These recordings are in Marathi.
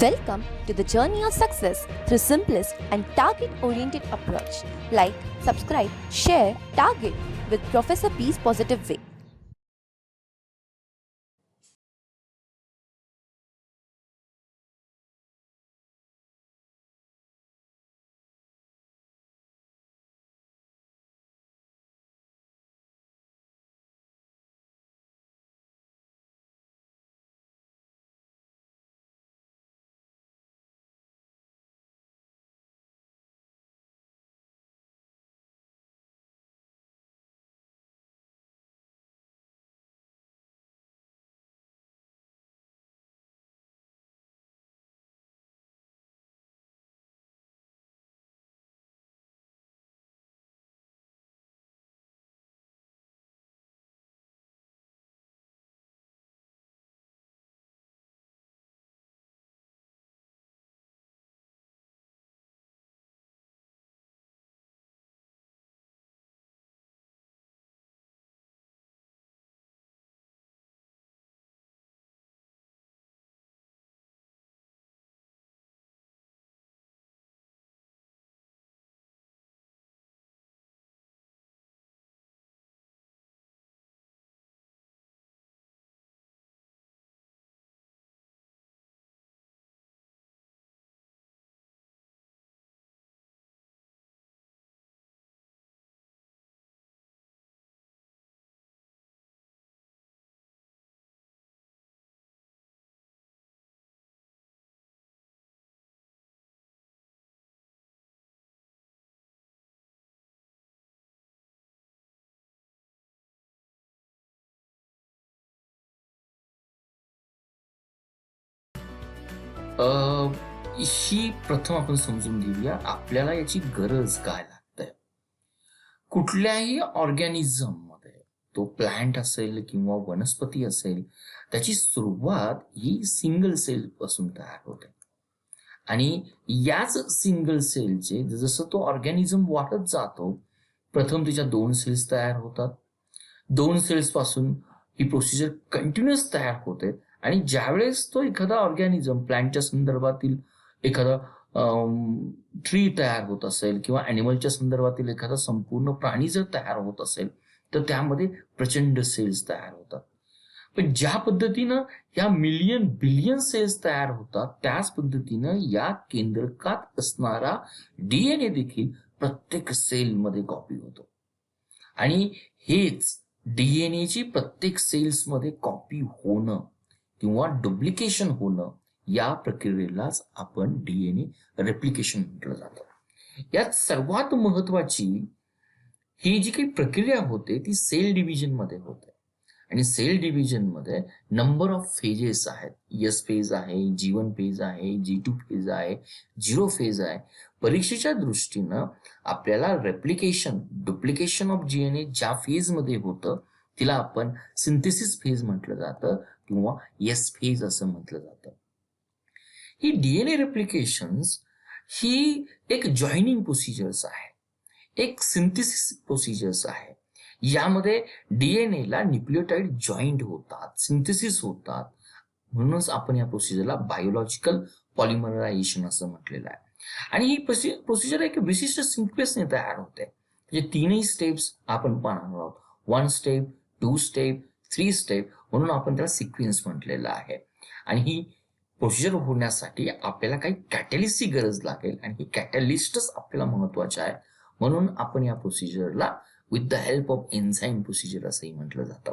Welcome to the journey of success through simplest and target oriented approach. Like, subscribe, share, target with Professor B's positive way. ही प्रथम आपण समजून घेऊया. आपल्याला याची गरज काय लागते? कुठल्याही ऑर्गॅनिझममध्ये तो प्लांट असेल किंवा वनस्पती असेल त्याची सुरुवात ही सिंगल सेल पासून तयार होते. आणि याच सिंगल सेलचे जसं तो ऑर्गॅनिझम वाढत जातो प्रथम त्याच्या दोन सेल्स तयार होतात. दोन सेल्सपासून ही प्रोसिजर कंटिन्युअस तयार होते. आणि ज्यावेळेस तो एखादा ऑर्गॅनिझम प्लॅन्टच्या संदर्भातील एखादा ट्री तयार होत असेल किंवा अॅनिमलच्या संदर्भातील एखादा संपूर्ण प्राणी जर तयार होत असेल तर त्यामध्ये प्रचंड सेल्स तयार होतात. पण ज्या पद्धतीनं या मिलियन बिलियन सेल्स तयार होतात त्याच पद्धतीनं या केंद्रकात असणारा डीएनए देखील प्रत्येक सेलमध्ये कॉपी होतो. आणि हेच डीएनएची प्रत्येक सेल्समध्ये कॉपी होणं किंवा डुप्लिकेशन होणं या प्रक्रियेलाच आपण डीएनए रेप्लिकेशन म्हटलं जातं. यात सर्वात महत्वाची ही जी काही प्रक्रिया होते ती सेल डिव्हिजनमध्ये होते. आणि cell डिव्हिजनमध्ये number of phases yes. Phase phase आहे जी वन फेज आहे जी टू फेज आहे झिरो फेज आहे. परीक्षेच्या दृष्टीनं आपल्याला रेप्लिकेशन डुप्लिकेशन ऑफ जीएनए ज्या फेजमध्ये होतं तिला आपण सिंथेसिस फेज म्हटलं जातं किंवा येस फेज असं म्हटलं जातं. ही डीएनए रेप्लिकेशन्स ही एक जॉईनिंग प्रोसिजर्स आहे. एक सिंथेसिस प्रोसिजर्स आहे. यामध्ये डीएनए ला न्यूक्लिओटाईड जॉईंट होतात सिंथेसिस होतात. म्हणूनच आपण या प्रोसिजरला बायोलॉजिकल पॉलिमरायझेशन असं म्हटलेलं आहे. आणि ही प्रोसिजर एक विशिष्ट सिक्वेन्सने तयार होते. म्हणजे तीनही स्टेप्स आपण पाहणार आहोत. One step two step three step म्हणून आपण त्याला सिक्वेन्स म्हटलेलं आहे. आणि ही प्रोसिजर होण्यासाठी आपल्याला काही कॅटलिस्टची गरज लागेल आणि ही कॅटलिस्टच आपल्याला महत्त्वाचे आहे. म्हणून आपण या प्रोसिजरला with the help of enzyme procedure असंही म्हटलं जातं.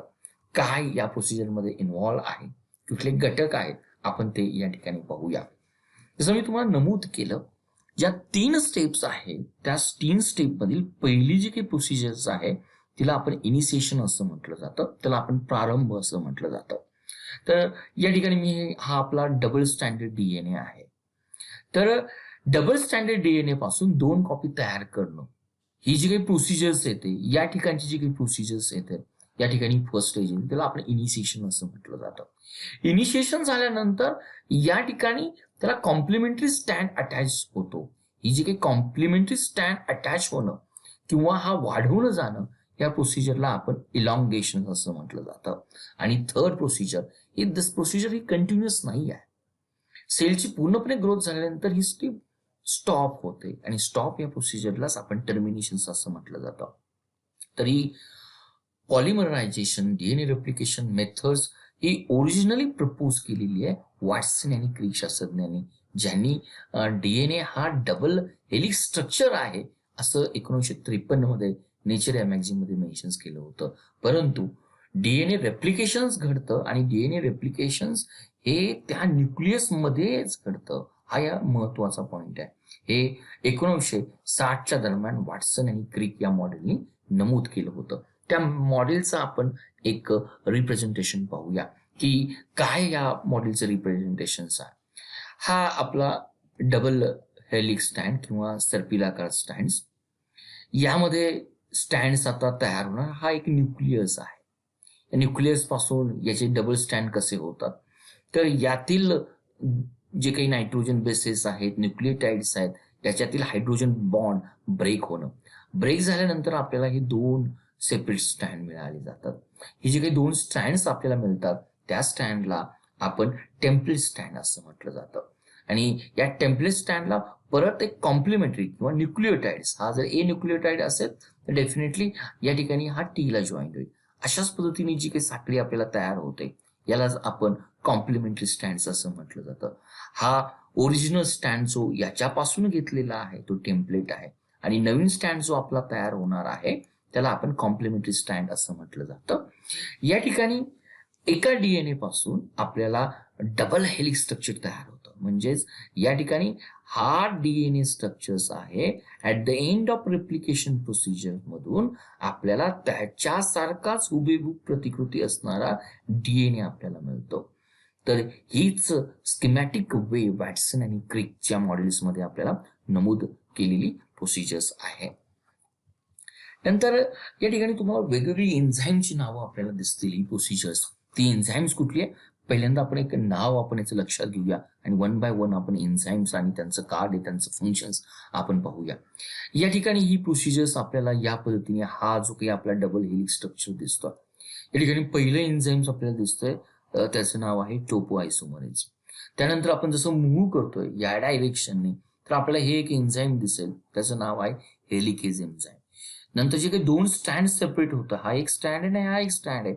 काय या प्रोसिजरमध्ये इन्व्हॉल्व आहे? कुठले घटक आहेत? आपण ते या ठिकाणी पाहूया. जसं मी तुम्हाला नमूद केलं ज्या तीन स्टेप्स आहेत त्या तीन स्टेप मधील पहिली जी काही प्रोसिजर्स आहे तिला आपण इनिशिएशन असं म्हटलं जातं. त्याला आपण प्रारंभ असं म्हटलं जातं. तर या ठिकाणी मी हा आपला डबल स्टँडर्ड डीएनए आहे. तर डबल स्टँडर्ड डीएनए पासून दोन कॉपी तयार करणं ही जी काही प्रोसिजर्स येते या ठिकाणची जी काही प्रोसिजर्स येते या ठिकाणी फर्स्ट स्टेज येते त्याला आपण इनिशिएशन असं म्हटलं जातं. इनिशिएशन झाल्यानंतर या ठिकाणी त्याला कॉम्प्लिमेंटरी स्टँड अटॅच होतो. ही जी काही कॉम्प्लिमेंटरी स्टँड अटॅच होणं किंवा हा वाढवणं जाणं या प्रोसिजरला आपण इलॉंगेशन असं म्हटलं जातं. आणि थर्ड प्रोसिजर ही दिस प्रोसिजर ही कंटिन्युअस नाही आहे. सेलची पूर्णपणे ग्रोथ झाल्यानंतर ही स्टीप स्टॉप होते. आणि स्टॉप या प्रोसिजरलाच आपण टर्मिनेशन असं म्हटलं जातं. तरी पॉलिमरायझेशन डीएनए रेप्लिकेशन मेथड्स ही ओरिजिनली प्रपोज केलेली आहे वॉटसन आणि क्रिक शास्त्रज्ञांनी ज्यांनी डीएनए हा डबल हेलिक्स स्ट्रक्चर आहे असं एकोणीसशे त्रेपन्नमध्ये नेचर या मॅगझिनमध्ये केलं होतं. परंतु डीएनए रेप्लिकेशन्स घडतं आणि डीएनए रेप्लिकेशन्स हे त्या न्यूक्लियसमध्येच घडतं. हा या महत्त्वाचा पॉइंट आहे. हे एकोणीसशे साठच्या दरम्यान वॉटसन आणि क्रिक या मॉडेलनी नमूद केलं होतं. त्या मॉडेलचं आपण एक रिप्रेझेंटेशन पाहूया की काय या मॉडेलचं रिप्रेझेंटेशन आहे. हा आपला डबल हेलिक स्टँड किंवा सर्पिलाकार स्टँड यामध्ये स्टँड्स आता तयार होणार. हा एक न्यूक्लियस आहे. न्यूक्लियसपासून याचे डबल स्टँड कसे होतात? तर यातील जे काही नायट्रोजन बेसेस आहेत न्यूक्लियोटाइड्स आहेत त्याच्यातील हायड्रोजन बॉन्ड ब्रेक होणं. ब्रेक झाल्यानंतर आपल्याला हे दोन सेपरेट स्टँड मिळाले जातात. हे जे काही दोन स्टँड्स आपल्याला मिळतात त्या स्टँडला आपण टेम्पलेट स्टँड असं म्हटलं जातं. आणि या टेम्पलेट स्टँडला परत एक कॉम्प्लिमेंटरी किंवा न्यूक्लिओटाइड्स हा जर ए न्यूक्लिओटाइड असेल तर डेफिनेटली या ठिकाणी हा टीला जॉईन होईल. अशाच पद्धतीने जी काही साखळी आपल्याला तयार होते यालाच आपण कॉम्प्लिमेंटरी स्टँड असं म्हटलं जातं. हा ओरिजिनल स्टँड जो याच्यापासून घेतलेला आहे तो टेम्पलेट आहे. आणि नवीन स्टँड जो आपला तयार होणार आहे त्याला आपण कॉम्प्लिमेंटरी स्टँड असं म्हटलं जातं. या ठिकाणी एका डीएनए पासून आपल्याला डबल हेलिक्स स्ट्रक्चर तयार होतं. म्हणजेच या ठिकाणी हा डीएनए स्ट्रक्चर्स आहे. At the end of replication procedure मधून आपल्याला त्याच्यासारखाच हुबेहूब प्रतिकृती असणारा डीएनए आपल्याला मिळतो. तर हीच स्किमॅटिक वे वॅटसन आणि क्रिकच्या मॉडेल्समध्ये आपल्याला नमूद केलेली प्रोसिजर्स आहे. नंतर या ठिकाणी तुम्हाला वेगवेगळी एन्झाईमची नावं आपल्याला दिसतील. ही प्रोसिजर्स ती एन्झाईम्स कुठली आहे? पहिल्यांदा आपण एक नाव आपण याचं लक्षात घेऊया आणि वन बाय वन आपण एन्झाईम्स आणि त्यांचं कार्ड आहे त्यांचं फंक्शन्स आपण पाहूया. या ठिकाणी ही प्रोसिजर्स आपल्याला या पद्धतीने हा जो काही आपला डबल हेलिक्स स्ट्रक्चर दिसतो या ठिकाणी पहिलं एन्झाईम्स आपल्याला दिसतंय त्याचं नाव आहे टोपो आयसोमरेज त्यानंतर आपण जसं मूव्ह करतोय या डायरेक्शनने तर आपल्याला हे एक एन्झाईम दिसेल त्याचं नाव आहे हेलिकेज एन्झाईम नंतर जे काही दोन स्टँड सेपरेट होतं हा एक स्टँड आहे आणि हा एक स्टँड आहे.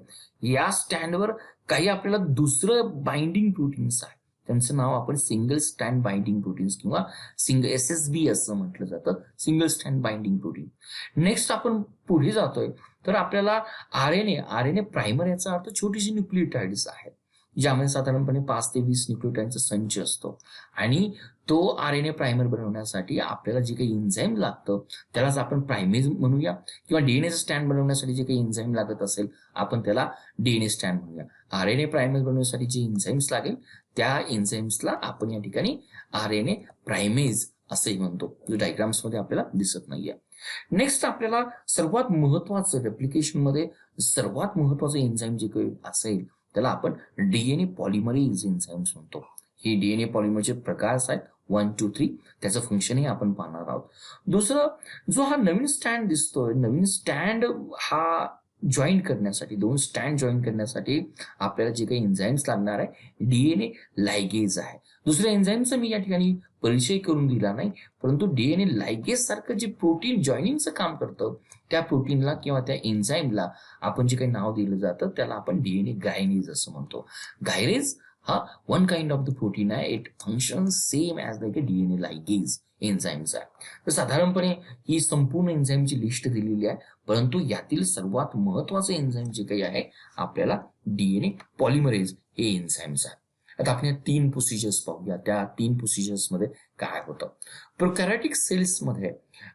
या स्टँडवर काही आपल्याला दुसरं बाइंडिंग प्रोटीन्स आहे. त्यांचं नाव आपण सिंगल स्टँड बाइंडिंग प्रोटीन्स किंवा सिंगल एस एस बी असं म्हटलं जातं. Single stand binding protein next आपण पुढे जातोय. तर आपल्याला R N A R N A primer याचा अर्थ छोटीशी न्यूक्लियोटाइड्स आहेत. ज्यामध्ये साधारणपणे पाच ते वीस न्यूक्लियोटाइडचा संच असतो. आणि तो आर एन ए प्रायमर बनवण्यासाठी आपल्याला जे काही एन्झाईम लागतं त्यालाच आपण प्रायमेज म्हणूया किंवा डीएनएचं स्टँड बनवण्यासाठी जे काही इन्झाईम लागत असेल आपण त्याला डीएनए स्टँड म्हणूया. आर एन ए प्रायमेज बनवण्यासाठी जे इन्झाईम्स लागेल त्या एन्झाईम्सला आपण या ठिकाणी आर एन ए प्रायमेज असंही म्हणतो. जो डायग्राम्समध्ये आपल्याला दिसत नाहीये. नेक्स्ट आपल्याला सर्वात महत्वाचं रेप्लिकेशनमध्ये सर्वात महत्वाचं एन्झाईम जे काही असेल त्याला आपण डीएनए पॉलिमरेज एन्झाईम्स म्हणतो. हे डीएनए पॉलिमरचे प्रकार आहेत वन टू थ्री त्याचं फंक्शनही आपण पाहणार आहोत. दुसरं जो हा नवीन स्टँड दिसतोय नवीन स्टँड हा जॉईन करण्यासाठी दोन स्टँड जॉईन करण्यासाठी आपल्याला जे काही एन्झाईम्स लागणार आहे डीएनए लायगेज आहे. दुसऱ्या एन्झाईमचा मी या ठिकाणी परिचय करून दिला नाही परंतु डीएनए लायगेस सारखं जे प्रोटीन जॉईनिंगचं काम करतं त्या प्रोटीनला किंवा त्या एन्झाईमला आपण जे काही नाव दिलं जातं त्याला आपण डीएनए गायनेज असं म्हणतो. गायरेज हा one kind of the protein आहे it function same as like a DNA ligase एन्झाईमचा तर साधारणपणे ही संपूर्ण एन्झाईमची लिस्ट दिलेली आहे परंतु यातील सर्वात महत्वाचं एन्झाईम जे काही आहे आपल्याला डीएनए पॉलिमरेज हे एन्झाईम्स आहे आता आपण या तीन प्रोसिजर्स पाहूया. त्या तीन प्रोसिजर्समध्ये काय होतं? प्रोकॅरेटिक सेल्समध्ये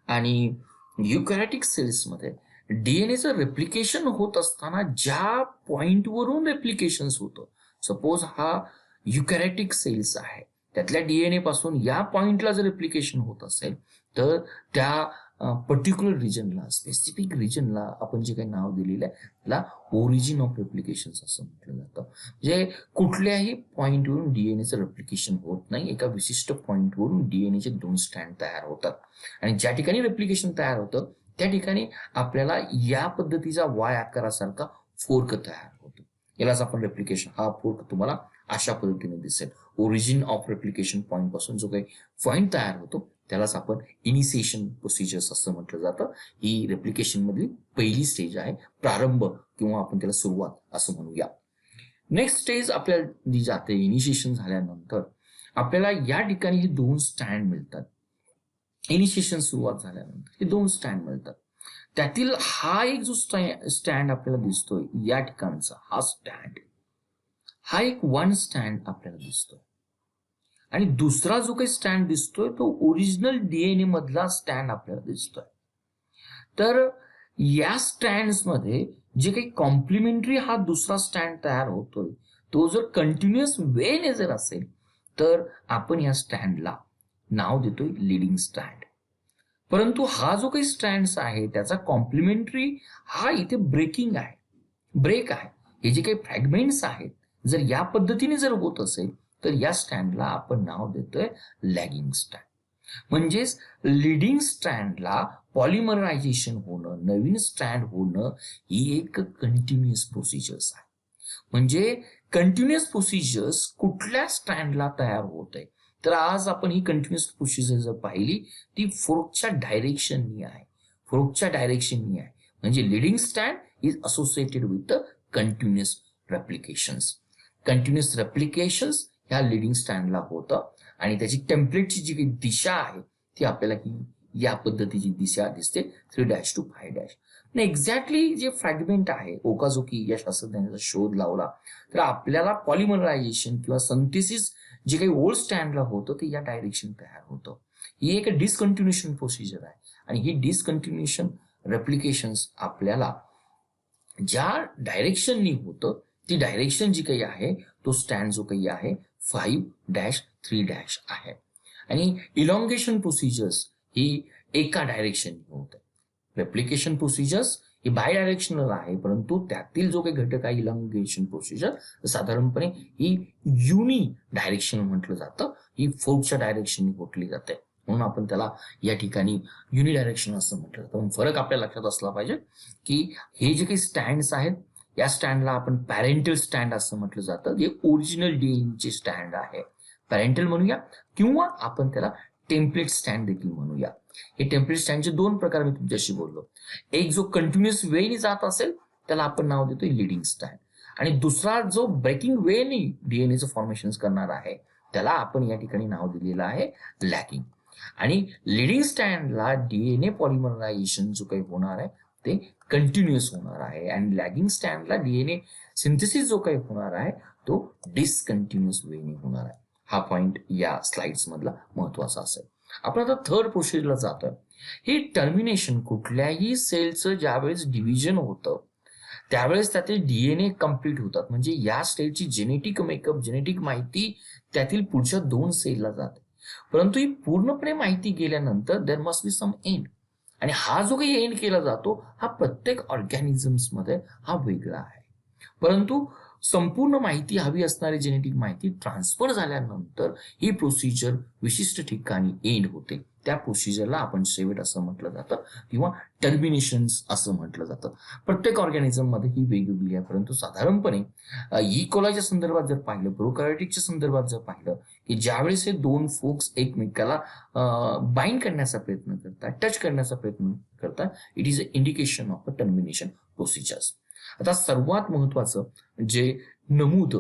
आणि युकॅरेटिक सेल्समध्ये डीएनएचं रेप्लिकेशन होत असताना ज्या पॉइंटवरून रेप्लिकेशन होतं सपोज हा युकॅरेटिक सेल्स आहे. त्यातल्या डीएनए पासून या पॉइंटला जर रेप्लिकेशन होत असेल तर त्या पर्टिक्युलर रिजनला स्पेसिफिक रिजनला आपण जे काही नाव दिलेलं आहे त्याला ओरिजिन ऑफ रेप्लिकेशन असं म्हटलं जातं. म्हणजे कुठल्याही पॉईंटवरून डीएनएचं रेप्लिकेशन होत नाही. एका विशिष्ट पॉईंटवरून डीएनएचे दोन स्टँड तयार होतात. आणि ज्या ठिकाणी रेप्लिकेशन तयार होतं त्या ठिकाणी आपल्याला या पद्धतीचा वाय आकारासारखा फोर्क तयार होतो. यालाच आपण रेप्लिकेशन हा फोर्क तुम्हाला अशा पद्धतीने दिसेल. ओरिजिन ऑफ रेप्लिकेशन पॉईंटपासून जो काही पॉईंट तयार होतो त्यालाच आपण इनिशिएशन प्रोसिजर्स असं म्हटलं जातं. ही रेप्लिकेशन मधली पहिली स्टेज आहे. प्रारंभ किंवा आपण त्याला सुरुवात असं म्हणूया. नेक्स्ट स्टेज आपल्याला जी जाते इनिशिएशन झाल्यानंतर आपल्याला या ठिकाणी हे दोन स्टँड मिळतात. इनिशिएशन सुरुवात झाल्यानंतर हे दोन स्टँड मिळतात. त्यातील हा एक जो स्टँड आपल्याला दिसतोय या ठिकाणचा हा स्टँड हा एक वन स्टँड आपल्याला दिसतोय. आणि दुसरा जो काही स्टँड दिसतोय तो ओरिजिनल डीएनए मधला स्टँड आपल्याला दिसतोय. तर या स्टँडमध्ये जे काही कॉम्प्लिमेंटरी हा दुसरा स्टँड तयार होतोय तो जर कंटिन्युअस वेने जर असेल तर आपण या स्टँडला नाव देतोय लिडिंग स्टँड परंतु हा जो काही स्टँड आहे त्याचा कॉम्प्लिमेंटरी हा इथे ब्रेकिंग आहे. ब्रेक आहे. हे जे काही फ्रॅगमेंट्स आहेत जर या पद्धतीने जर होत असेल तर या स्टँडला आपण नाव देतोय लॅगिंग स्टँड म्हणजेच लिडिंग स्टँडला पॉलिमरायझेशन होणं नवीन स्टँड होणं ही एक कंटिन्युअस प्रोसिजर्स आहे. म्हणजे कंटिन्युअस प्रोसिजर्स कुठल्या स्टँडला तयार होत आहे? तर आज आपण ही कंटिन्युअस प्रोसिजर जर पाहिली ती फोर्कच्या डायरेक्शननी आहे. फोर्कच्या डायरेक्शननी आहे. म्हणजे leading stand is associated with the continuous replications continuous replications ह्या लिडिंग स्टँडला होतं. आणि त्याची टेम्पलेटची जी काही दिशा आहे ती आपल्याला ही या पद्धतीची दिशा दिसते three dash two five dash exactly जे फ्रॅगमेंट आहे ओकाझोकी या शास्त्रज्ञाचा शोध लावला तर आपल्याला पॉलिमरायझेशन किंवा संथेसिस जे काही ओल्ड स्टँडला होतं ते या डायरेक्शन तयार होतं. ही एक डिसकंटिन्युएशन प्रोसिजर आहे. आणि ही डिसकंटिन्युएशन रेप्लिकेशन्स आपल्याला ज्या डायरेक्शननी होतं ती डायरेक्शन जी काही आहे तो स्टँड जो काही आहे फाईव्ह डॅश थ्री डॅश आहे. आणि इलॉंगेशन प्रोसिजर्स ही एका डायरेक्शन होत. आहे रेप्लिकेशन प्रोसिजर्स ही बाय डायरेक्शनल आहे परंतु त्यातील जो काही घटक आहे इलॉंगेशन प्रोसिजर साधारणपणे ही युनी डायरेक्शन म्हटलं जातं ही फोर्कच्या डायरेक्शनने घोटली जाते. म्हणून आपण त्याला या ठिकाणी युनी डायरेक्शन असं म्हटलं जातं. फरक आपल्या लक्षात असला पाहिजे की हे जे काही स्टँड्स आहेत या स्टँडला आपण पॅरेंटल स्टँड असं म्हटलं जातं. जे ओरिजिनल चे स्टँड आहे. पॅरेंटल म्हणूया किंवा आपण त्याला टेम्पलेट स्टँड देखील म्हणूया. हे टेम्पलेट स्टँडचे दोन प्रकार मी तुमच्याशी बोललो. एक जो कंटिन्युअस वेनी जात असेल त्याला आपण नाव देतो लिडिंग स्टँड आणि दुसरा जो ब्रेकिंग वेने डीएनएचं फॉर्मेशन करणार आहे त्याला आपण या ठिकाणी नाव दिलेलं आहे लॅकिंग आणि लिडिंग स्टँडला डीएनए पॉलिमरायझेशन जो काही होणार आहे ते कंटिन्युअस होणार आहे. आणि लॅगिंग स्टँडला डीएनए सिंथेसिस जो काही होणार आहे तो डिसकंटिन्युअस वेनी होणार आहे. हा पॉइंट या स्लाइड्स मधला महत्त्वाचा असेल. आपण आता थर्ड प्रोसिजरला जातोय. हे टर्मिनेशन कुठल्याही सेलचं ज्यावेळेस डिव्हिजन होतं त्यावेळेस त्यातील डीएनए कंप्लीट होतात. म्हणजे या स्टेलची जेनेटिक मेकअप जेनेटिक माहिती त्यातील पुढच्या दोन सेलला जाते. परंतु ही पूर्णपणे माहिती गेल्यानंतर there must be some end आणि हा जो काही एंड केला जातो हा प्रत्येक ऑर्गॅनिझम्समध्ये हा वेगळा आहे. परंतु संपूर्ण माहिती हवी असणारी जेनेटिक माहिती ट्रान्सफर झाल्यानंतर ही प्रोसिजर विशिष्ट ठिकाणी एंड होते. त्या प्रोसिजरला आपण शेवट असं म्हटलं जातं किंवा टर्मिनेशन असं म्हटलं जातं. प्रत्येक ऑर्गॅनिझममध्ये ही वेगवेगळी आहे परंतु साधारणपणे ई कोलाच्या e. संदर्भात जर पाहिलं प्रोकायोटिकच्या संदर्भात जर पाहिलं की ज्यावेळेस हे दोन फोक्स एकमेकाला बाइंड करण्याचा प्रयत्न करतात टच करण्याचा प्रयत्न करतात it is a indication of a termination procedures आता सर्वात महत्वाचं जे नमूद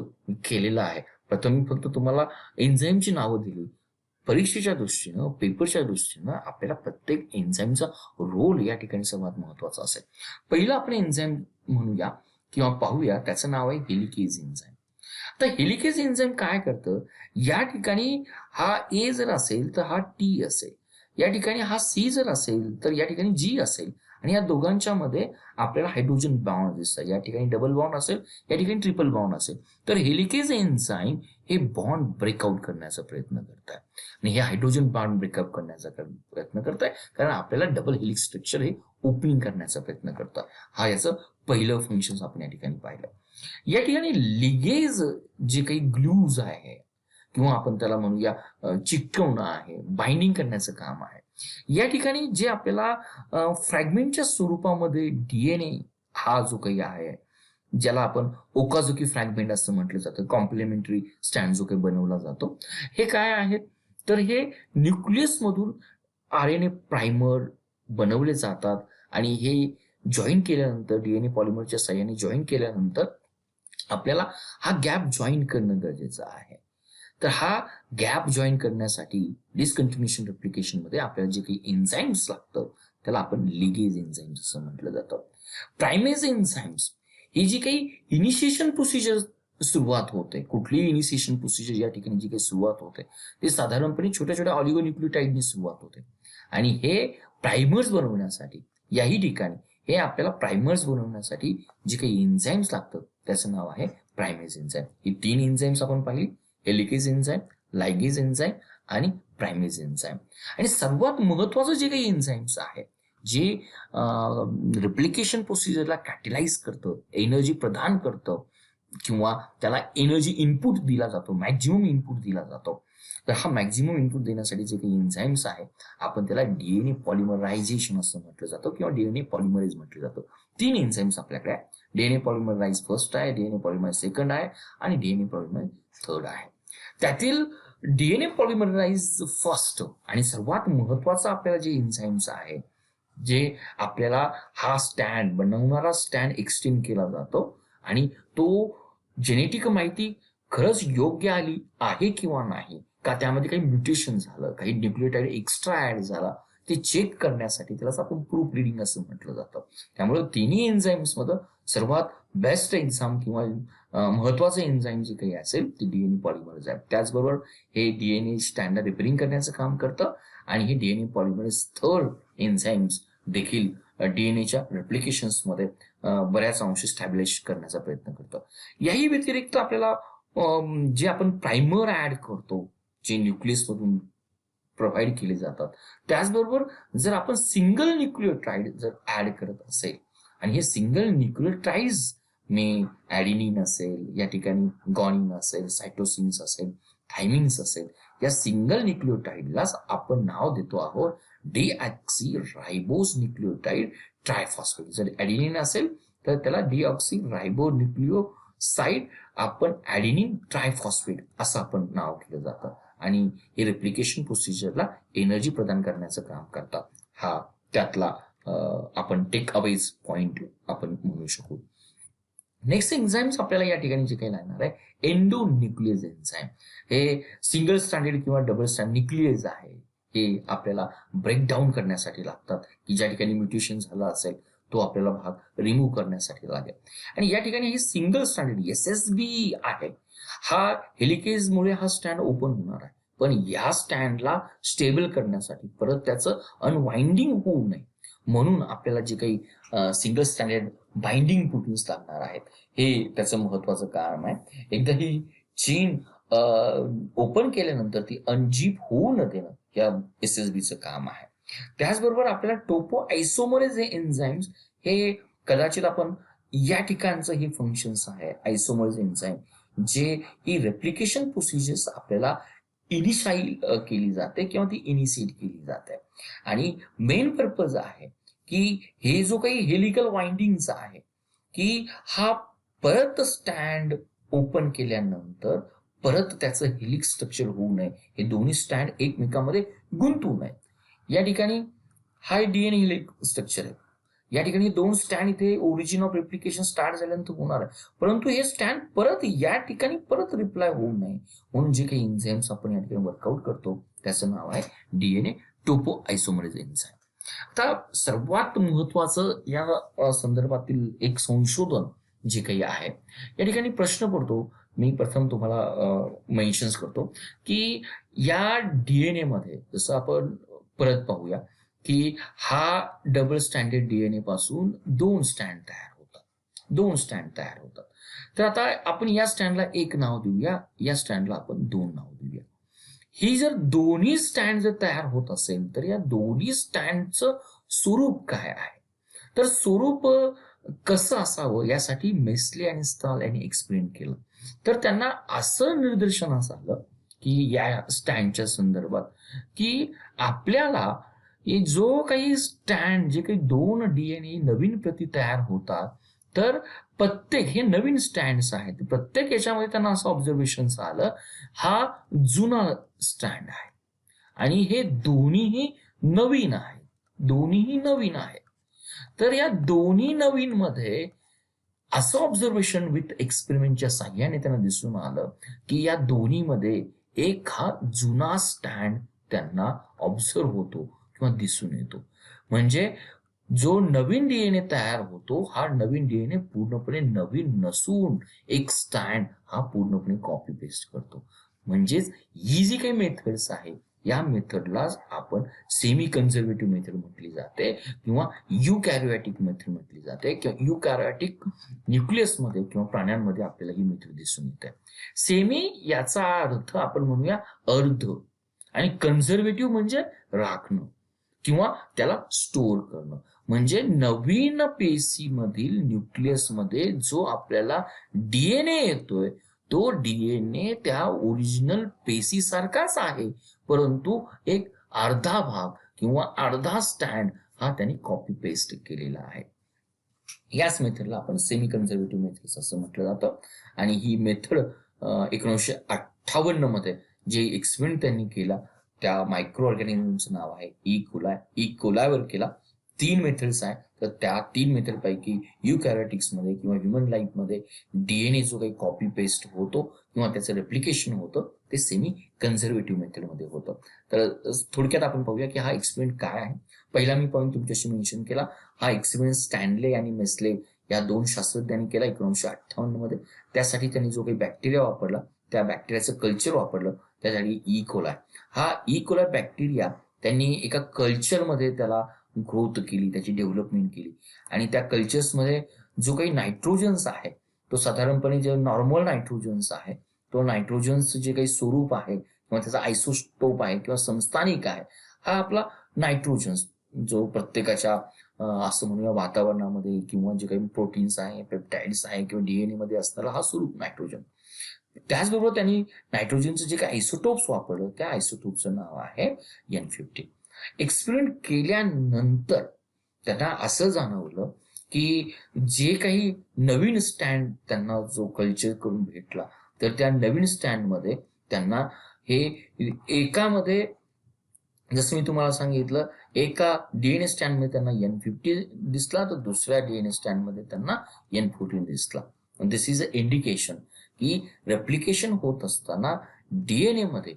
केलेलं आहे प्रथम मी फक्त तुम्हाला एन्झाईमची नावं दिली. परीक्षेच्या दृष्टीनं पेपरच्या दृष्टीनं आपल्याला प्रत्येक एन्झाईमचा रोल या ठिकाणी सर्वात महत्त्वाचा असेल. पहिलं आपण एन्झाईम म्हणूया किंवा पाहूया त्याचं नाव आहे हेलिकेज एन्झाईम तर हेलिकेज एन्झाईम काय करतं? या ठिकाणी हा ए जर असेल तर हा टी असेल. या ठिकाणी हा सी जर असेल तर या ठिकाणी जी असेल. आणि या दोघांच्या मध्ये आपल्याला हायड्रोजन बाउंड दिसतात या ठिकाणी डबल बाउंड असेल या ठिकाणी ट्रिपल बाउंड असेल. तर हेलिकेज एन्झाईम हे बॉन्ड ब्रेकआउट करण्याचा प्रयत्न करत आहे आणि हे हायड्रोजन बॉन्ड ब्रेकअप करण्याचा प्रयत्न करत आहे कारण आपल्याला डबल हेलिक स्ट्रक्चर हे ओपनिंग करण्याचा प्रयत्न करतात हा याचं पहिलं फंक्शन आपण या ठिकाणी पाहिलं. या ठिकाणी लिगेज जे काही ग्लूज आहे किंवा आपण त्याला म्हणूया चिकवणं आहे बाइंडिंग करण्याचं काम आहे. या ठिकाणी जे आपल्याला फ्रॅगमेंटच्या स्वरूपामध्ये डीएनए हा जो काही आहे ज्याला आपण ओकाजुकी फ्रॅगमेंट असं म्हटलं जातं कॉम्प्लिमेंटरी स्टँड जो काही बनवला जातो हे काय आहे? तर हे न्यूक्लियस मधून आर एन ए प्रायमर बनवले जातात आणि हे जॉईन केल्यानंतर डीएनए पॉलिमरच्या सहाय्याने जॉईन केल्यानंतर आपल्याला हा गॅप जॉईन करणं गरजेचं आहे. तर हा गॅप जॉईन करण्यासाठी डिसकंटिन्युएशन रेप्लिकेशनमध्ये आपल्याला जे काही एन्झाईम्स लागतं त्याला आपण लिगेज एन्झाईम्स असं म्हटलं जातं. प्रायमेज एन्झाईम्स ही जी काही इनिशिएशन प्रोसिजर सुरुवात होते कुठलीही इनिशिएशन प्रोसिजर या ठिकाणी जी काही सुरुवात होते ते साधारणपणे छोट्या छोट्या ऑलिगोन्युक्लियोटाईडनी सुरुवात होते. आणि हे प्रायमर्स बनवण्यासाठी याही ठिकाणी हे आपल्याला प्रायमर्स बनवण्यासाठी जे काही एन्झाईम्स लागतात त्याचं नाव आहे प्रायमेज एन्झाईम ही तीन एन्झाईम्स आपण पाहिली. हेलिकेज एन्झाईम लायगेज एन्झाईम आणि प्रायमेज एन्झाईम आणि सर्वात महत्वाचं जे काही एन्झाईम्स आहे जे रिप्लिकेशन प्रोसिजरला कॅटलाइज करतं एनर्जी प्रदान करतं किंवा त्याला एनर्जी इनपुट दिला जातो मॅक्झिमम इनपुट दिला जातो तर हा मॅक्झिमम इनपुट देण्यासाठी जे काही एन्झाईम्स आहे आपण त्याला डीएनए पॉलिमरायझेशन असं म्हटलं जातं किंवा डीएनए पॉलिमरेज म्हटलं जातं. तीन एन्झाईम्स आपल्याकडे आहे डीएनए पॉलिमराइज फर्स्ट आहे डीएनए पॉलिमराइज सेकंड आहे आणि डीएनए पॉलिमराइज थर्ड आहे. त्यातील डीएनए पॉलिमराइज फर्स्ट आणि सर्वात महत्वाचं आपल्याला जे एन्झाईम्स आहे जे आपल्याला हा स्टँड बनवणारा स्टँड एक्सटेंड केला जातो आणि तो जेनेटिक माहिती खरंच योग्य आली आहे किंवा नाही का त्यामध्ये काही म्युटेशन झालं काही न्यूक्लियोटाईड एक्स्ट्रा ऍड झाला ते चेक करण्यासाठी त्यालाच आपण प्रूफ रिडिंग असं म्हटलं जातं. त्यामुळे तिन्ही एन्झाईम्समध्ये सर्वात बेस्ट एन्झाम किंवा महत्वाचं एन्झाईम जे काही असेल ते डीएनए पॉलिमरेज आहे त्याचबरोबर हे डीएनए स्टँडर्ड रिपेरिंग करण्याचं काम करतं आणि हे डीएनए पॉलिमरेज थर्ड एन्झाईम्स देखील डीएनएच्या रेप्लिकेशन्समध्ये बऱ्याच अंश स्टॅब्लिश करण्याचा प्रयत्न करतं. याही व्यतिरिक्त आपल्याला जे आपण प्रायमर ऍड करतो जे न्यूक्लियस मधून प्रोव्हाइड केले जातात. त्याचबरोबर जर आपण सिंगल न्यूक्लियोटाईड जर ऍड करत असेल आणि हे सिंगल न्यूक्लियोटाईज मे ॲडिनिन असेल या ठिकाणी गॉनिन असेल सायटोसिन्स असेल थायमिन्स असेल या सिंगल न्यूक्लियोटाईडलाच आपण नाव देतो आहोत डीऑक्सी रायबोज न्यूक्लियोटाईड ट्रायफॉस्फेट जर ॲडिनिन असेल तर त्याला डीऑक्सी रायबो साईड आपण ॲडिनिन ट्रायफॉस्फेट असं आपण नाव केलं जातं. आणि हे रेप्लिकेशन प्रोसिजरला एनर्जी प्रदान करण्याचं काम करतात. हा त्यातला आपण टेक अवेज पॉइंट आपण म्हणू शकू. नेक्स्ट एन्झाईम्स आपल्याला या ठिकाणी जे काही लागणार आहे एन्डो न्यूक्लियस एन्झाईम हे सिंगल स्टँडर्ड किंवा डबल स्टँड न्यूक्लियस आहे. हे आपल्याला ब्रेकडाऊन करण्यासाठी लागतात. की ज्या ठिकाणी म्युटेशन झालं असेल तो आपल्याला भाग रिमूव्ह करण्यासाठी लागेल. आणि या ठिकाणी हे single stranded S S B आहे. हा हेलिकेजमुळे हा स्टँड ओपन होणार आहे. पण या स्टँडला स्टेबल करण्यासाठी परत त्याचं अनवाइंडिंग होऊ नये. म्हणून आपल्याला जे काही सिंगल स्टँडर्ड बाइंडिंग प्रोटीन्स लागणार आहेत हे त्याचं महत्वाचं कारण आहे. एकदा ही चेन ओपन केल्यानंतर ती अनजीप होऊ न देणं या एस एस बीचं काम आहे. त्याचबरोबर आपल्याला टोपो आयसोमरेज हे एन्झाईम्स हे कदाचित आपण या ठिकाणचं हे फंक्शन्स आहे आयसोमरेज एन्झाईम जे ही रेप्लिकेशन प्रोसिजर्स आपल्याला इनिशाईल केली जाते किंवा ती इनिशिएट केली जाते. आणि मेन पर्पज आहे की हे जो काही हेलिकल वाइंडिंग्स आहे की हा परत स्टँड ओपन केल्यानंतर परत त्याचं हेलिक स्ट्रक्चर होऊ नये. हे दोन्ही स्टँड एकमेकांमध्ये गुंतू नये. या ठिकाणी हाय डीएनए हेलिक स्ट्रक्चर आहे. या ठिकाणी दोन स्टँड इथे ओरिजिन ऑफ रेप्लिकेशन स्टार्ट झाल्यानंतर होणार आहे. परंतु हे स्टँड परत या ठिकाणी परत रिप्लाय होऊ नये. म्हणून जे काही एन्झाईम्स आपण या ठिकाणी वर्कआउट करतो त्याचं नाव आहे डीएनए टोपो आयसोमरेज एन्झाईम आता सर्वात महत्वाचं या संदर्भातील एक संशोधन जे काही आहे या ठिकाणी प्रश्न पडतो. मी प्रथम तुम्हाला मेन्शन्स करतो की या डीएनए मध्ये जसं आपण परत पाहूया की हा डबल स्टँडर्ड डीएनए पासून दोन स्टँड तयार होतात. दोन स्टँड तयार होतात. तर आता आपण या स्टँडला एक नाव देऊया. या स्टँडला आपण दोन नाव देऊया. ही जर दोन्ही स्टँड जर तयार होत असेल तर या दोन्ही स्टँडचं स्वरूप काय आहे? तर स्वरूप कसं असावं? यासाठी मेस्ले आणि स्टाल यांनी एक्सप्लेन केलं. तर त्यांना असं निदर्शनास आलं की या स्टँडच्या संदर्भात की आपल्याला जो काही स्टँड जे काही दोन डीएनए नवीन प्रती तयार होतात तर प्रत्येक हे नवीन स्टँड्स आहेत. प्रत्येक याच्यामध्ये त्यांना असं ऑब्झर्वेशन आलं हा जुना स्टँड आहे. आणि हे दोन्हीही नवीन आहे. दोन्हीही नवीन आहे. तर या दोन्ही नवीन मध्ये असं ऑब्झर्वेशन विथ एक्सपेरिमेंटच्या साह्याने त्यांना दिसून आलं की या दोन्हीमध्ये एक हा जुना स्टँड त्यांना ऑब्झर्व होतो. किंवा दिसून येतो. म्हणजे जो नवीन डीएनए तयार होतो हा नवीन डीएनए पूर्णपणे नवीन नसून एक स्टँड हा पूर्णपणे कॉपी पेस्ट करतो. म्हणजेच ही जी काही मेथड्स आहे या मेथडला आपण सेमी कन्झर्वेटिव्ह मेथड म्हटली जाते किंवा यू कॅरिओटिक मेथड म्हटली जाते किंवा यू कॅरिओटिक न्यूक्लियसमध्ये किंवा प्राण्यांमध्ये आपल्याला ही मेथड दिसून येते. सेमी याचा अर्थ आपण म्हणूया अर्ध आणि कन्झर्वेटिव्ह म्हणजे राखणं. किंवा त्याला स्टोअर करणं. म्हणजे नवीन पेशीमधील न्यूक्लियसमध्ये जो आपल्याला डीएनए येतोय तो डीएनए त्या ओरिजिनल पेशीसारखाच आहे. परंतु एक अर्धा भाग किंवा अर्धा स्टँड हा त्यांनी कॉपी पेस्ट केलेला आहे. याच मेथडला आपण सेमी कन्झर्वेटिव्ह मेथड्स असं म्हटलं जातं. आणि ही मेथड एकोणीसशे अठ्ठावन्नमध्ये जे एक्सपेरिमेंट त्यांनी केला त्या मायक्रो ऑर्गॅनिझमचं नाव आहे ई कोलाय ई कोलायवर केला. तीन मेथड्स आहे. तर त्या तीन मेथडपैकी यू मध्ये किंवा ह्युमन लाईफमध्ये डीएनए जो काही कॉपी पेस्ट होतो किंवा त्याचं रेप्लिकेशन होतं ते सेमी कन्झर्वेटिव्ह मेथडमध्ये होतं. तर थोडक्यात आपण पाहूया की हा एक्सपेरिमेंट काय आहे. पहिला मी पॉईंट तुमच्याशी मेन्शन केला. हा एक्सपेरिमेंट स्टॅनले आणि मेस्ले या दोन शास्त्रज्ञांनी केला एकोणीसशे अठ्ठावन्नमध्ये. त्यासाठी त्यांनी जो काही बॅक्टेरिया वापरला त्या बॅक्टेरियाचं कल्चर वापरलं त्यासाठी e. ई कोलाय हा e. इकोला बॅक्टेरिया त्यांनी एका कल्चरमध्ये त्याला ग्रोथ केली त्याची डेव्हलपमेंट केली. आणि त्या कल्चर्समध्ये जो काही नायट्रोजन्स आहे तो साधारणपणे जे नॉर्मल नायट्रोजन्स आहे तो नायट्रोजन्स जे काही स्वरूप आहे किंवा त्याचा आयसोस्टोप आहे किंवा संस्थानिक आहे हा आपला नायट्रोजन्स जो प्रत्येकाच्या असं म्हणूया वातावरणामध्ये किंवा जे काही प्रोटीन्स आहे पेप्टाइड्स आहे किंवा डीएनए मध्ये असणारा हा स्वरूप नायट्रोजन त्याचबरोबर त्यांनी नायट्रोजनचं जे काही आयसोटोप्स वापरलं त्या आयसोटोपचं नाव आहे एन फिफ्टी एक्सपेरिमेंट केल्यानंतर त्यांना असं जाणवलं की जे काही नवीन स्टँड त्यांना जो कल्चर करून भेटला तर त्या नवीन स्टँडमध्ये त्यांना हे एकामध्ये जसं मी तुम्हाला सांगितलं एका डीएनए स्टँडमध्ये त्यांना एन फिफ्टी दिसला तर दुसऱ्या डीएनए स्टँडमध्ये त्यांना एन फोर्टीन दिसला. दिस इज अ इंडिकेशन की रेप्लिकेशन होत असताना डीएनए मध्ये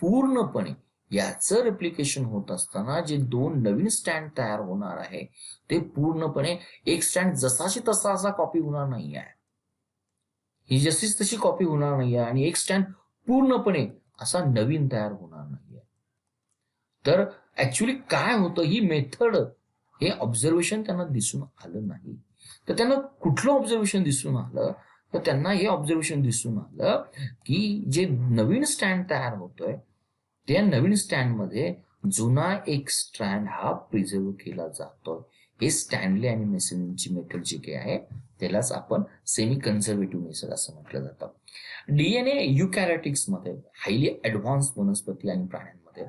पूर्णपणे याचं रेप्लिकेशन होत असताना जे दोन नवीन स्टँड तयार होणार आहे ते पूर्णपणे एक स्टँड जसाशी तसा असा कॉपी होणार नाही आहे. ही जशीच तशी कॉपी होणार नाही आहे आणि एक स्टँड पूर्णपणे असा नवीन तयार होणार नाही आहे. तर ऍक्च्युली काय होतं ही मेथड हे ऑब्झर्वेशन त्यांना दिसून आलं नाही. तर त्यांना कुठलं ऑब्झर्वेशन दिसून आलं? तर त्यांना हे ऑब्झर्वेशन दिसून आलं की जे नवीन स्टँड तयार होतोय त्या नवीन स्टँडमध्ये जुना एक स्टँड हा प्रिझर्व केला जातोय. हे स्टँडले आणि मेसनची मेथड जी काही आहे त्यालाच आपण सेमी कन्झर्वेटिव्ह मेथड असं म्हटलं जातं. डीएनए युकॅरेटिक्समध्ये हायली ऍडव्हान्स वनस्पती आणि प्राण्यांमध्ये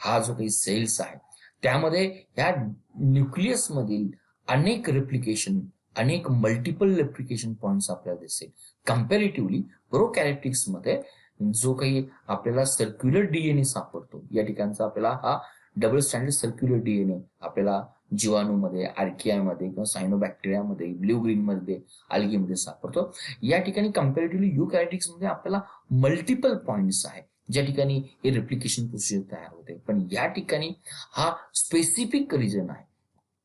हा जो काही सेल्स आहे त्यामध्ये या न्यूक्लियसमधील अनेक रेप्लिकेशन अनेक मल्टिपल रेप्लिकेशन पॉईंट्स आपल्याला दिसेल कम्पॅरेटिव्हली प्रो मध्ये जो काही आपल्याला सर्क्युलर डीएनए सापडतो या ठिकाणचा आपल्याला हा डबल स्टँडर्ड सर्क्युलर डीएनए आपल्याला जीवाणूमध्ये आर्कियामध्ये किंवा सायनोबॅक्टेरियामध्ये ब्ल्यू ग्रीनमध्ये मध्ये सापडतो. या ठिकाणी कम्पॅरेटिव्हली यू मध्ये आपल्याला मल्टिपल पॉईंट्स आहे ज्या ठिकाणी हे रेप्लिकेशन प्रोसिजर तयार होते. पण या ठिकाणी हा स्पेसिफिक रिजन आहे.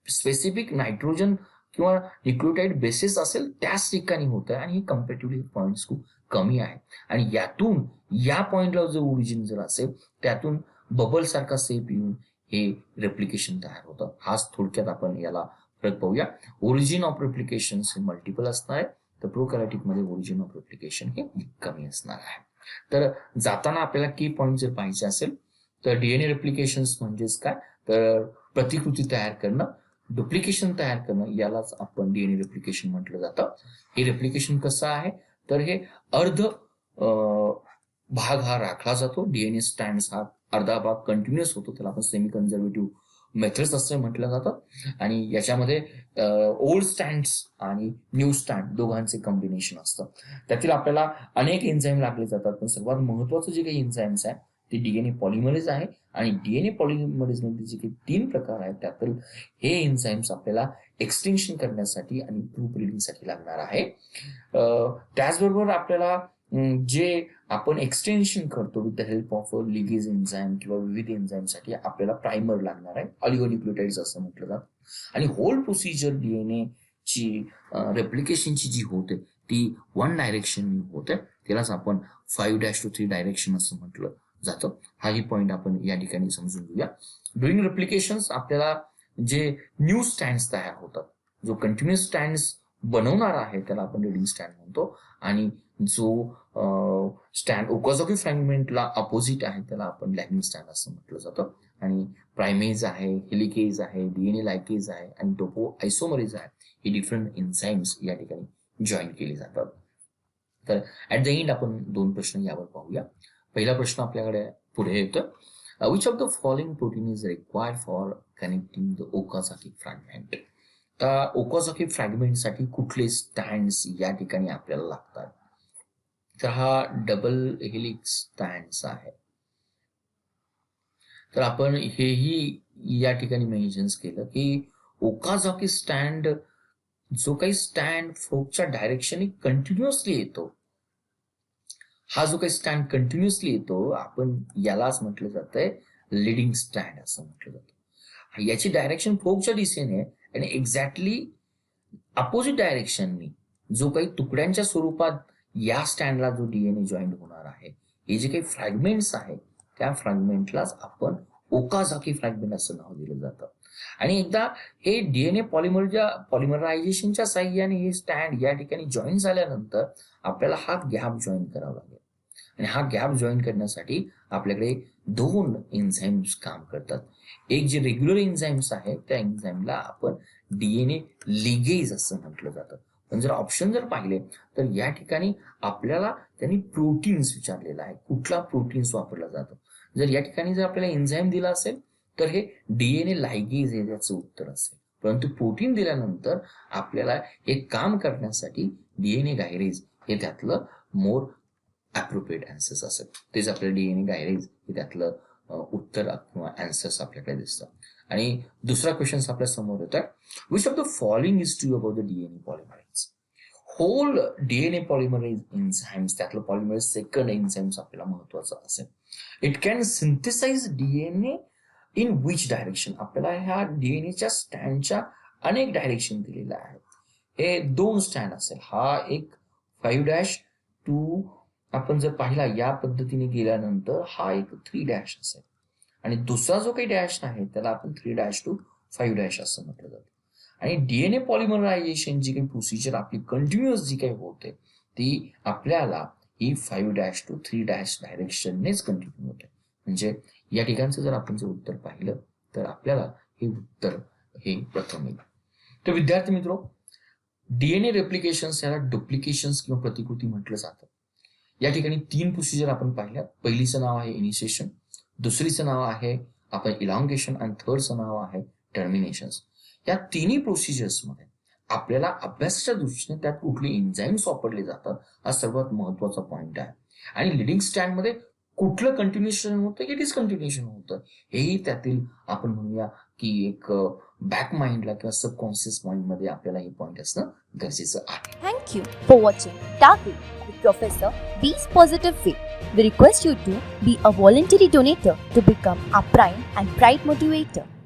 स्पेसिफिक नायट्रोजन किंवा न्यूक्लिओटाईड बेसिस असेल त्याच ठिकाणी होत आहे आणि हे कम्पॅरेटिव्हली पॉईंट्स खूप कमी आहे आणि यातून या पॉईंटला जो ओरिजिन जर असेल त्यातून बबल सारखा सेप येऊन हे रेप्लिकेशन तयार होतं. हाच थोडक्यात आपण याला फरक पाहूया. ओरिजिन ऑफ रेप्लिकेशन हे मल्टिपल असणार आहे. तर प्रोकॅरेटिकमध्ये ओरिजिन ऑफ रेप्लिकेशन हे कमी असणार आहे. तर जाताना आपल्याला की पॉईंट जर पाहिजे असेल तर डीएनए रेप्लिकेशन म्हणजेच काय? तर प्रतिकृती तयार करणं डुप्लिकेशन तयार करणं यालाच आपण डीएनए रेप्लिकेशन म्हटलं जातं. हे रेप्लिकेशन कसं आहे? तर हे अर्ध भाग हा राखला जातो. डीएनए स्टँड हा अर्धा भाग कंटिन्युअस होतो. त्याला आपण सेमी कन्झर्वेटिव्ह मेथड्स असं म्हटलं जातं. आणि याच्यामध्ये ओल्ड स्टँड्स आणि न्यू स्टँड दोघांचे कॉम्बिनेशन असतं. त्यातील आपल्याला अनेक एन्झाईम लागले जातात. पण सर्वात महत्वाचं जे काही एन्झाईम्स आहे ते डीएनए पॉलिमरेज आहे आणि डीएनए पॉलिमरेजमध्ये जे काही तीन प्रकार आहेत त्यातील हे एन्झाईम्स आपल्याला एक्सटेन्शन करण्यासाठी आणि ग्रुप रिडिंगसाठी लागणार आहे. त्याचबरोबर आपल्याला जे आपण एक्सटेन्शन करतो with the help of ligase enzyme किंवा विविध एन्झाईमसाठी आपल्याला प्रायमर लागणार आहे ऑलिगोन्युक्लिओटाइड्स असं म्हटलं जातं. आणि होल प्रोसिजर डीएनए ची रेप्लिकेशनची जी होते ती वन डायरेक्शन होते. त्यालाच आपण five dash two three direction असं म्हटलं. जातं. हाही पॉईंट आपण या ठिकाणी समजून घेऊया. डुईंग रेप्लिकेशन आपल्याला जे न्यू स्टँड तयार होतात जो कंटिन्युअस स्टँड बनवणार आहे त्याला आपण रिडिंग स्टँड म्हणतो. आणि जो स्टँड ओकाझॉकी फ्रॅगमेंटला अपोजिट आहे त्याला आपण लॅगिंग स्टँड असं म्हटलं जातं. आणि प्रायमेज आहे हेलिकेज आहे डीएनए लायकेज आहे आणि टोपो आयसोमरेज आहे हे डिफरंट एन्झाईम्स या ठिकाणी जॉईन केले जातात. तर ऍट द एंड आपण दोन प्रश्न यावर पाहूया. पहिला प्रश्न आपल्याकडे पुढे येतो which of the following protein is required for connecting the Okazaki fragment तर ओकाझाकी फ्रॅगमेंटसाठी कुठले स्टँड्स या ठिकाणी आपल्याला लागतात? तर हा डबल हेलिक्स स्टँड्स आहे. तर आपण हेही या ठिकाणी मेन्शन्स केलं की ओकाझाकी स्टँड जो काही स्टँड फोकच्या डायरेक्शनने कंटिन्युअसली येतो हा जो काही स्टँड कंटिन्युअसली येतो आपण यालाच म्हटलं जातंय लिडिंग स्टँड असं म्हटलं जातं. याची डायरेक्शन फोकच्या दिशेने आणि एक्झॅक्टली अपोजिट डायरेक्शननी जो काही तुकड्यांच्या स्वरूपात या स्टँडला जो डीएनए जॉईंट होणार आहे हे जे काही फ्रॅगमेंट्स आहेत त्या फ्रॅगमेंटलाच आपण ओकाझाकी फ्रॅगमेंट असं नाव दिलं जातं. आणि एकदा हे डीएनए पॉलिमरच्या पॉलिमरायझेशनच्या साह्याने हे स्टँड या ठिकाणी जॉईन झाल्यानंतर आपल्याला हा गॅप जॉईन करावा लागेल. आणि हा गॅप जॉईन करण्यासाठी आपल्याकडे दोन एन्झाईम्स काम करतात. एक जे रेग्युलर एन्झाईम्स आहेत त्या एन्झाईमला आपण डीएनए लिगेज असं म्हटलं जातं. पण जर ऑप्शन जर पाहिले तर या ठिकाणी आपल्याला त्यांनी प्रोटीन्स विचारलेला आहे. कुठला प्रोटीन्स वापरला जातो? जर या ठिकाणी जर आपल्याला एन्झाईम दिला असेल तर हे डीएनए लायगेज हे त्याचं उत्तर असेल. परंतु प्रोटीन दिल्यानंतर आपल्याला हे काम करण्यासाठी डीएनए गायरेज हे त्यातलं मोर अप्रोप्रिएट अँसर्स असेल. तेच आपल्याला डीएनए डायरीज हे त्यातलं उत्तर किंवा अँसर्स आपल्याकडे दिसतात. आणि दुसरा क्वेश्चन आपल्यासमोर येतात which of the following is true about the DNA polymerase whole DNA polymerase enzymes त्यातलं पॉलिमराइज सेकंड एन्झाईम्स आपल्याला महत्वाचं असेल. It can synthesize DNA in which direction आपल्याला ह्या डीएनएच्या स्टँडच्या अनेक डायरेक्शन दिलेल्या आहेत. हे दोन स्टँड असेल. हा एक फाईव्ह डॅश टू आपण जर पाहिला या पद्धतीने गेल्यानंतर हा एक थ्री डॅश असेल. आणि दुसरा जो काही डॅश आहे त्याला आपण three dash two five dash असं म्हटलं जातं. आणि डीएनए पॉलिमरायझेशन जी काही प्रोसिजर आपली कंटिन्युअस जी काही होते ती आपल्याला ही five dash two three dash डायरेक्शननेच continue होते. म्हणजे या ठिकाणचं जर आपण जर उत्तर पाहिलं तर आपल्याला हे उत्तर हे प्रथम येईल. तर विद्यार्थी मित्रो डीएनए रेप्लिकेशन याला डुप्लिकेशन्स किंवा प्रतिकृती म्हटलं जातं. या ठिकाणी तीन प्रोसिजर आपण पाहिल्या पहिलीचं नाव आहे इनिशिएशन दुसरीचं नाव आहे आपण इलॉंगेशन आणि थर्डचं नाव आहे टर्मिनेशन या तिन्ही प्रोसिजर्समध्ये आपल्याला अभ्यासाच्या दृष्टीने त्यात कुठले एन्झाईम्स वापरले जातात हा सर्वात महत्त्वाचा पॉईंट आहे. आणि लिडिंग स्टँडमध्ये कुठलं कंटिन्युएशन होतं की डिसकंटिन्युएशन होतं हेही त्यातील आपण म्हणूया की एक बॅक माइंडला किंवा सबकॉन्शियस माइंडमध्ये आपल्याला हे पॉइंट असणं गरजेचं आहे थँक्यू फॉर वॉचिंग टाकू प्रोफेसर बीज positive way We request you to be a voluntary donator to become a prime and pride motivator